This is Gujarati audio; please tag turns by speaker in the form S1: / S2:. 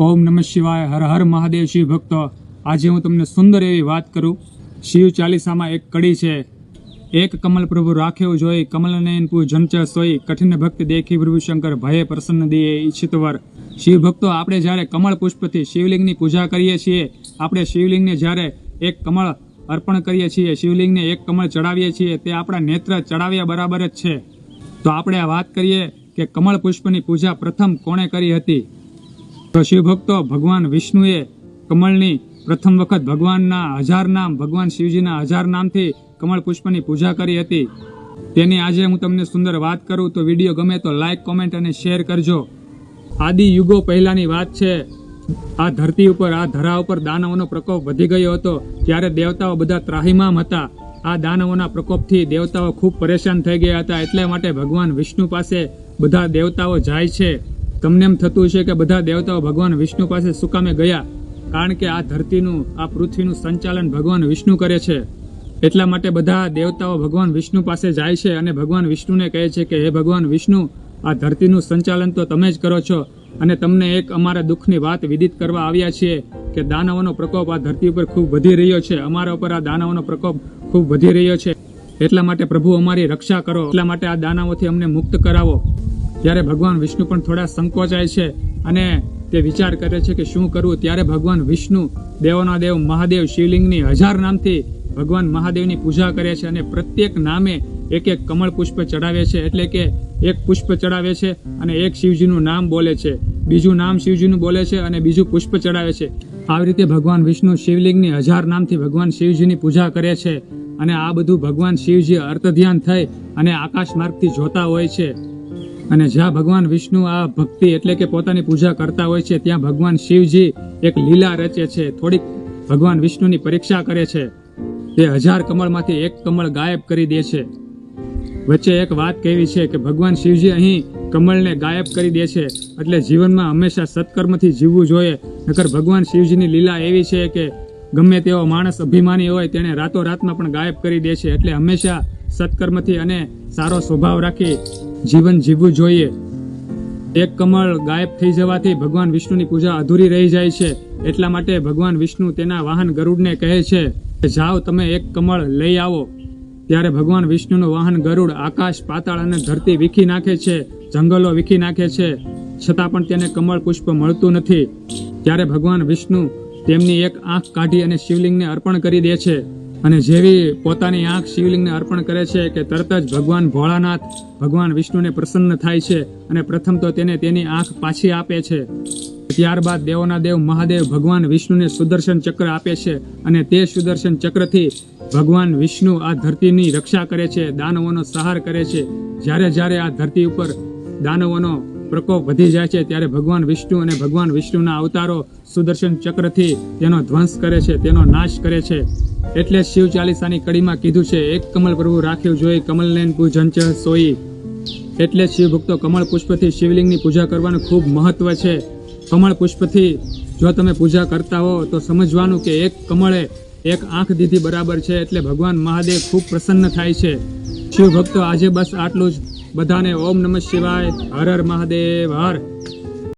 S1: ઓમ નમઃ શિવાય, હર હર મહાદેવ શિવ ભક્તો. આજે હું તમને સુંદર એવી વાત કરું. શિવ ચાલીસામાં એક કડી છે. એક કમલ પ્રભુ રાખ્યો જોઈ કમલ નયન પુ જંચ સોઈ કઠિન ભક્ત દેખી પ્રભુ શંકર ભયે પ્રસન્ન દિયે ઈચ્છિતવર શિવ ભક્તો, આપણે જ્યારે કમળ પુષ્પથી શિવલિંગની પૂજા કરીએ છીએ, આપણે શિવલિંગને જ્યારે એક કમળ અર્પણ કરીએ છીએ, શિવલિંગને એક કમળ ચડાવીએ છીએ, તે આપણા નેત્ર ચડાવ્યા બરાબર જ છે. તો આપણે આ વાત કરીએ કે કમળ પુષ્પની પૂજા પ્રથમ કોણે કરી હતી? તો શિવભક્તો ભગવાન વિષ્ણુએ કમળની પ્રથમ વખત ભગવાનના હજાર નામ, ભગવાન શિવજીના હજાર નામથી કમળ પુષ્પની પૂજા કરી હતી. તેની આજે હું તમને સુંદર વાત કરું તો વીડિયો ગમે તો લાઈક કોમેન્ટ અને શેર કરજો. આદિ યુગો પહેલાની વાત છે, આ ધરતી ઉપર, આ ધરા ઉપર દાનવોનો પ્રકોપ વધી ગયો હતો, ત્યારે દેવતાઓ બધા ત્રાહિમામ હતા. આ દાનવોના પ્રકોપથી દેવતાઓ ખૂબ પરેશાન થઈ ગયા હતા, એટલે માટે ભગવાન વિષ્ણુ પાસે બધા દેવતાઓ જાય છે. તમને એમ થતું છે કે બધા દેવતાઓ ભગવાન વિષ્ણુ પાસે સુકામે ગયા, કારણ કે આ ધરતીનું, આ પૃથ્વીનું સંચાલન ભગવાન વિષ્ણુ કરે છે. એટલા માટે બધા દેવતાઓ ભગવાન વિષ્ણુ પાસે જાય છે અને ભગવાન વિષ્ણુને કહે છે કે, હે ભગવાન વિષ્ણુ, આ ધરતીનું સંચાલન તો તમે જ કરો છો અને તમને એક અમારા દુઃખની વાત વિદિત કરવા આવ્યા છીએ કે દાનવોનો પ્રકોપ આ ધરતી ઉપર ખૂબ વધી રહ્યો છે. અમારા ઉપર આ દાનવોનો પ્રકોપ ખૂબ વધી રહ્યો છે. એટલા માટે પ્રભુ અમારી રક્ષા કરો. એટલા માટે આ દાનવોથી અમને મુક્ત કરાવો. ત્યારે ભગવાન વિષ્ણુ પણ થોડા સંકોચાય છે અને તે વિચાર કરે છે કે શું કરવું. ત્યારે ભગવાન વિષ્ણુ દેવોના દેવ મહાદેવ શિવલિંગની હજાર નામથી ભગવાન મહાદેવની પૂજા કરે છે અને પ્રત્યેક નામે એક એક કમળ પુષ્પ ચડાવે છે. એટલે કે એક પુષ્પ ચડાવે છે અને એક શિવજીનું નામ બોલે છે. બીજું નામ શિવજીનું બોલે છે અને બીજું પુષ્પ ચડાવે છે. આવી રીતે ભગવાન વિષ્ણુ શિવલિંગની હજાર નામથી ભગવાન શિવજીની પૂજા કરે છે અને આ બધું ભગવાન શિવજી અર્થધ્યાન થઈ અને આકાશ માર્ગથી જોતા હોય છે. અને જ્યાં ભગવાન વિષ્ણુ આ ભક્તિ એટલે કે પોતાની પૂજા કરતા હોય છે, ત્યાં ભગવાન શિવજી એક લીલા રચે છે. થોડીક ભગવાન વિષ્ણુની પરીક્ષા કરે છે. તે હજાર કમળમાંથી એક કમળ ગાયબ કરી દે છે. વચ્ચે એક વાત કહેવી છે કે ભગવાન શિવજી અહીં કમળને ગાયબ કરી દે છે. એટલે જીવનમાં હંમેશા સત્કર્મથી જીવવું જોઈએ. નકર ભગવાન શિવજીની લીલા એવી છે કે ગમે તેવો માણસ અભિમાની હોય, તેણે રાતોરાતમાં પણ ગાયબ કરી દે છે. એટલે હંમેશા સત્કર્મથી અને સારો સ્વભાવ રાખી જીવન જીવવું જોઈએ. એક કમળ ગાયબ થઈ જવાથી ભગવાન વિષ્ણુની પૂજા અધૂરી રહી જાય છે. એટલા માટે ભગવાન વિષ્ણુ તેના વાહન ગરુડને કહે છે કે જાઓ તમે એક કમળ લઈ આવો. ત્યારે ભગવાન વિષ્ણુનું વાહન ગરુડ આકાશ, પાતાળ અને ધરતી વીખી નાખે છે, જંગલો વીખી નાખે છે. છતાં પણ તેને કમળ પુષ્પ મળતું નથી. ત્યારે ભગવાન વિષ્ણુ તેમની એક આંખ કાઢી અને શિવલિંગને અર્પણ કરી દે છે. અને જેવી પોતાની આંખ શિવલિંગને અર્પણ કરે છે કે તરત જ ભગવાન ભોળાનાથ, ભગવાન વિષ્ણુને પ્રસન્ન થાય છે અને પ્રથમ તો તેને તેની આંખ પાછી આપે છે. ત્યારબાદ દેવોના દેવ મહાદેવ ભગવાન વિષ્ણુને સુદર્શન ચક્ર આપે છે અને તે સુદર્શન ચક્રથી ભગવાન વિષ્ણુ આ ધરતીની રક્ષા કરે છે, દાનવોનો સહાર કરે છે. જ્યારે જ્યારે આ ધરતી ઉપર દાનવોનો પ્રકોપ વધી જાય છે ત્યારે ભગવાન વિષ્ણુ અને ભગવાન વિષ્ણુના અવતારો સુદર્શન ચક્રથી તેનો ધ્વંસ કરે છે, તેનો નાશ કરે છે. એટલે શિવ ચાલીસાની કડીમાં કીધું છે, એક કમલ પ્રભુ રાખ્યું જોઈ કમલનયન પૂજન ચ સોઈ. એટલે શિવ ભક્તો કમળ પુષ્પથી શિવલિંગની પૂજા કરવાનું ખૂબ મહત્વ છે. કમળ પુષ્પથી જો તમે પૂજા કરતા હો, તો સમજવાનું કે એક કમળે એક આંખ દીધી બરાબર છે, એટલે ભગવાન મહાદેવ ખૂબ પ્રસન્ન થાય છે. શિવ ભક્તો આજે બસ આટલું જ બધાને ઓમ નમઃ શિવાય. હર હર મહાદેવ હર.